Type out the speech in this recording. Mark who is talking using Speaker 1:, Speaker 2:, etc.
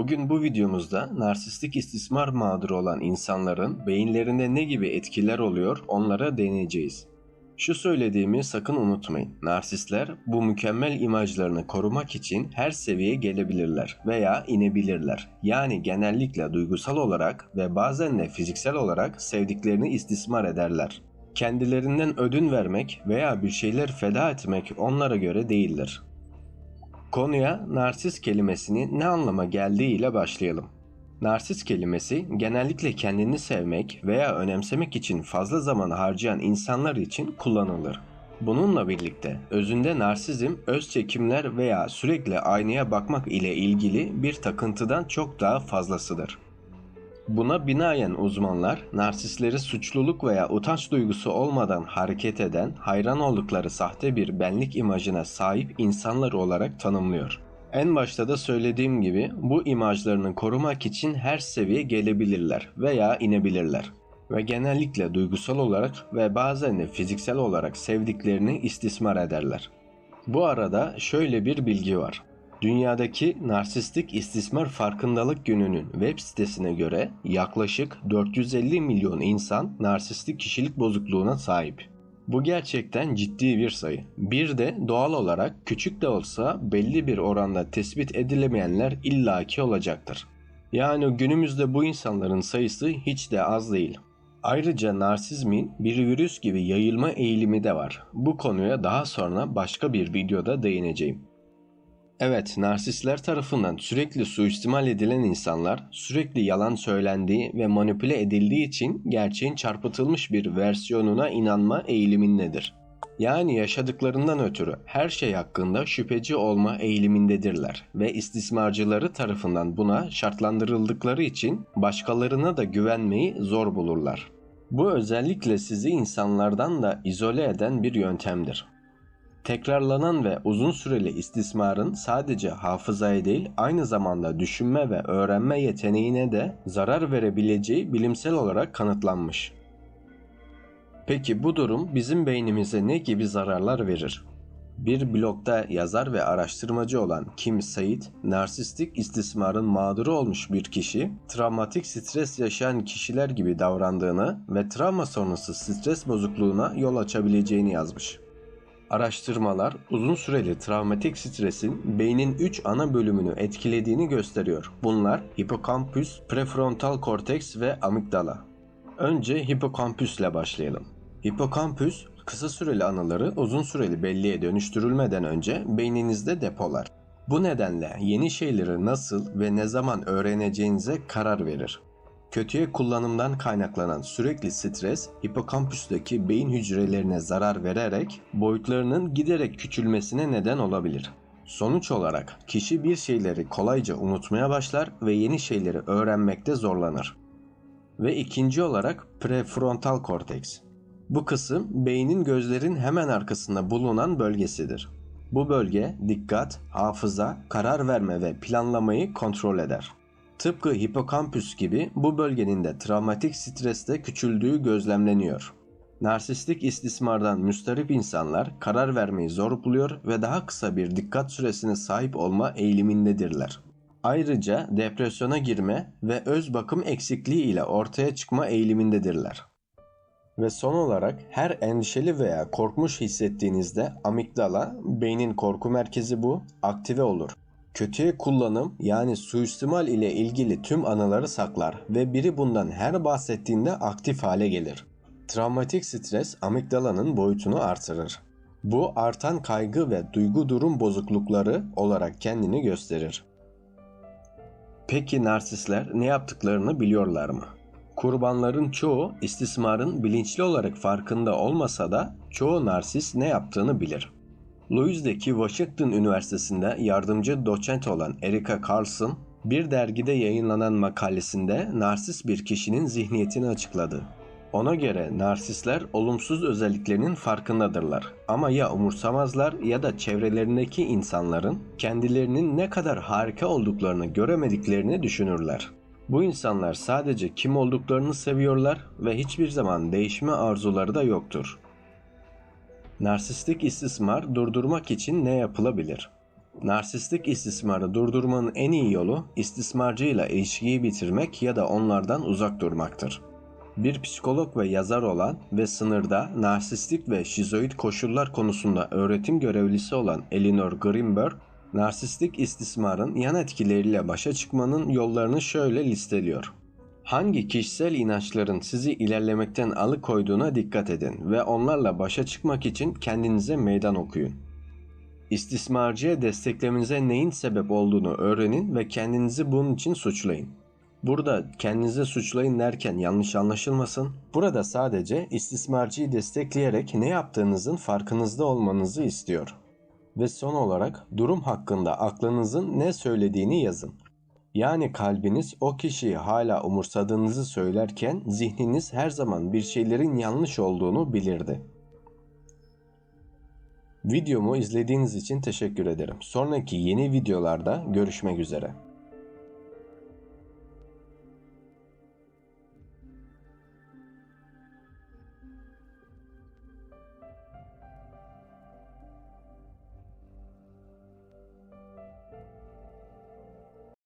Speaker 1: Bugün bu videomuzda narsistik istismar mağduru olan insanların beyinlerinde ne gibi etkiler oluyor onlara değineceğiz. Şu söylediğimi sakın unutmayın. Narsistler bu mükemmel imajlarını korumak için her seviyeye gelebilirler veya inebilirler. Yani genellikle duygusal olarak ve bazen de fiziksel olarak sevdiklerini istismar ederler. Kendilerinden ödün vermek veya bir şeyler feda etmek onlara göre değildir. Konuya narsist kelimesinin ne anlama geldiği ile başlayalım. Narsist kelimesi genellikle kendini sevmek veya önemsemek için fazla zaman harcayan insanlar için kullanılır. Bununla birlikte özünde narsizm öz çekimler veya sürekli aynaya bakmak ile ilgili bir takıntıdan çok daha fazlasıdır. Buna binaen uzmanlar narsistleri suçluluk veya utanç duygusu olmadan hareket eden, hayran oldukları sahte bir benlik imajına sahip insanlar olarak tanımlıyor. En başta da söylediğim gibi bu imajlarını korumak için her seviye gelebilirler veya inebilirler ve genellikle duygusal olarak ve bazen de fiziksel olarak sevdiklerini istismar ederler. Bu arada şöyle bir bilgi var. Dünyadaki Narsistik İstismar Farkındalık Günü'nün web sitesine göre yaklaşık 450 milyon insan narsistik kişilik bozukluğuna sahip. Bu gerçekten ciddi bir sayı. Bir de doğal olarak küçük de olsa belli bir oranda tespit edilemeyenler illaki olacaktır. Yani günümüzde bu insanların sayısı hiç de az değil. Ayrıca narsizmin bir virüs gibi yayılma eğilimi de var. Bu konuya daha sonra başka bir videoda değineceğim. Evet, narsistler tarafından sürekli suistimal edilen insanlar, sürekli yalan söylendiği ve manipüle edildiği için gerçeğin çarpıtılmış bir versiyonuna inanma eğilimindedir. Yani yaşadıklarından ötürü her şey hakkında şüpheci olma eğilimindedirler ve istismarcıları tarafından buna şartlandırıldıkları için başkalarına da güvenmeyi zor bulurlar. Bu özellikle sizi insanlardan da izole eden bir yöntemdir. Tekrarlanan ve uzun süreli istismarın sadece hafızaya değil aynı zamanda düşünme ve öğrenme yeteneğine de zarar verebileceği bilimsel olarak kanıtlanmış. Peki bu durum bizim beynimize ne gibi zararlar verir? Bir blogda yazar ve araştırmacı olan Kim Said, narsistik istismarın mağduru olmuş bir kişi, travmatik stres yaşayan kişiler gibi davrandığını ve travma sonrası stres bozukluğuna yol açabileceğini yazmış. Araştırmalar uzun süreli travmatik stresin beynin 3 ana bölümünü etkilediğini gösteriyor. Bunlar hipokampüs, prefrontal korteks ve amigdala. Önce hipokampüsle başlayalım. Hipokampüs kısa süreli anıları uzun süreli belleğe dönüştürülmeden önce beyninizde depolar. Bu nedenle yeni şeyleri nasıl ve ne zaman öğreneceğinize karar verir. Kötüye kullanımdan kaynaklanan sürekli stres hipokampüsteki beyin hücrelerine zarar vererek boyutlarının giderek küçülmesine neden olabilir. Sonuç olarak kişi bir şeyleri kolayca unutmaya başlar ve yeni şeyleri öğrenmekte zorlanır. Ve ikinci olarak prefrontal korteks. Bu kısım beynin gözlerin hemen arkasında bulunan bölgesidir. Bu bölge dikkat, hafıza, karar verme ve planlamayı kontrol eder. Tıpkı hipokampüs gibi bu bölgenin de travmatik streste küçüldüğü gözlemleniyor. Narsistik istismardan müstarip insanlar karar vermeyi zor buluyor ve daha kısa bir dikkat süresine sahip olma eğilimindedirler. Ayrıca depresyona girme ve öz bakım eksikliği ile ortaya çıkma eğilimindedirler. Ve son olarak her endişeli veya korkmuş hissettiğinizde amigdala, beynin korku merkezi bu, aktive olur. Kötüye kullanım yani suistimal ile ilgili tüm anıları saklar ve biri bundan her bahsettiğinde aktif hale gelir. Travmatik stres amigdalanın boyutunu artırır. Bu artan kaygı ve duygu durum bozuklukları olarak kendini gösterir. Peki narsistler ne yaptıklarını biliyorlar mı? Kurbanların çoğu istismarın bilinçli olarak farkında olmasa da çoğu narsist ne yaptığını bilir. Louis'deki Washington Üniversitesi'nde yardımcı doçent olan Erika Carlson, bir dergide yayınlanan makalesinde narsist bir kişinin zihniyetini açıkladı. Ona göre narsistler olumsuz özelliklerinin farkındadırlar ama ya umursamazlar ya da çevrelerindeki insanların kendilerinin ne kadar harika olduklarını göremediklerini düşünürler. Bu insanlar sadece kim olduklarını seviyorlar ve hiçbir zaman değişme arzuları da yoktur. Narsistik istismar durdurmak için ne yapılabilir? Narsistik istismarı durdurmanın en iyi yolu istismarcıyla ilişkiyi bitirmek ya da onlardan uzak durmaktır. Bir psikolog ve yazar olan ve sınırda narsistik ve şizoid koşullar konusunda öğretim görevlisi olan Elinor Greenberg, narsistik istismarın yan etkileriyle başa çıkmanın yollarını şöyle listeliyor. Hangi kişisel inançların sizi ilerlemekten alıkoyduğuna dikkat edin ve onlarla başa çıkmak için kendinize meydan okuyun. İstismarcıya desteklemenize neyin sebep olduğunu öğrenin ve kendinizi bunun için suçlayın. Burada kendinize suçlayın derken yanlış anlaşılmasın. Burada sadece istismarcıyı destekleyerek ne yaptığınızın farkınızda olmanızı istiyor. Ve son olarak durum hakkında aklınızın ne söylediğini yazın. Yani kalbiniz o kişiyi hala umursadığınızı söylerken zihniniz her zaman bir şeylerin yanlış olduğunu bilirdi. Videomu izlediğiniz için teşekkür ederim. Sonraki yeni videolarda görüşmek üzere.